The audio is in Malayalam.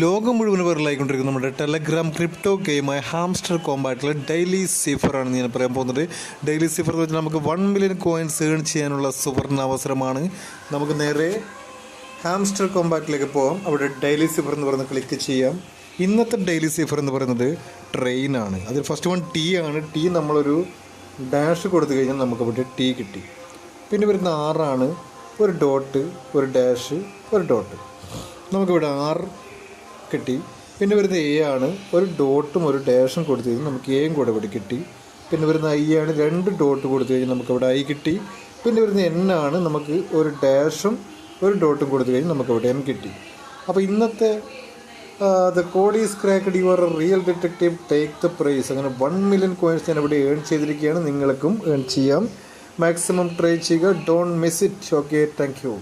ലോകം മുഴുവൻ വൈറലായിക്കൊണ്ടിരിക്കുന്ന നമ്മുടെ ടെലഗ്രാം ക്രിപ്റ്റോ ഗെയിമായ ഹാംസ്റ്റർ കോമ്പാറ്റിലെ ഡെയിലി സീഫറാണ് ഞാൻ പറയാൻ പോകുന്നത്. ഡെയിലി സിഫർ എന്ന് വെച്ചാൽ നമുക്ക് വൺ മില്യൺ കോയിൻസ് ഏൺ ചെയ്യാനുള്ള സുവർണ അവസരമാണ്. നമുക്ക് നേരെ ഹാംസ്റ്റർ കോമ്പാറ്റിലേക്ക് പോകാം അവിടെ ഡെയിലി സിഫർ എന്ന് പറയുന്നത് ക്ലിക്ക് ചെയ്യാം. ഇന്നത്തെ ഡെയിലി സിഫർ എന്ന് പറയുന്നത് ട്രെയിനാണ് അതിൽ ഫസ്റ്റ് വൺ ടീ ആണ്. ടീ നമ്മളൊരു ഡാഷ് കൊടുത്തു കഴിഞ്ഞാൽ നമുക്ക് അവിടെ ടീ കിട്ടി. പിന്നെ വരുന്ന ആറാണ് ഒരു ഡോട്ട് ഒരു ഡാഷ് ഒരു ഡോട്ട് നമുക്കിവിടെ ആറ് കിട്ടി. പിന്നെ വരുന്ന എ ആണ്. ഒരു ഡോട്ടും ഒരു ഡാഷും കൊടുത്തു കഴിഞ്ഞാൽ നമുക്ക് എയും കൂടെ ഇവിടെ കിട്ടി. പിന്നെ വരുന്ന ഐ ആണ്. രണ്ട് ഡോട്ട് കൊടുത്തു കഴിഞ്ഞാൽ നമുക്ക് ഇവിടെ ഐ കിട്ടി. പിന്നെ വരുന്ന എൻ ആണ്. നമുക്ക് ഒരു ഡാഷും ഒരു ഡോട്ടും കൊടുത്തു കഴിഞ്ഞാൽ നമുക്ക് ഇവിടെ എൻ കിട്ടി. അപ്പോൾ ഇന്നത്തെ the code is cracked your real detective take the prize അങ്ങനെ വൺ മില്യൺ കോയിൻസ് ഞാൻ ഇവിടെ ഏൺ ചെയ്തിരിക്കുകയാണ്. നിങ്ങൾക്കും ഏൺ ചെയ്യാം. മാക്സിമം ട്രൈ ചെയ്യുക. Don't miss it okay thank you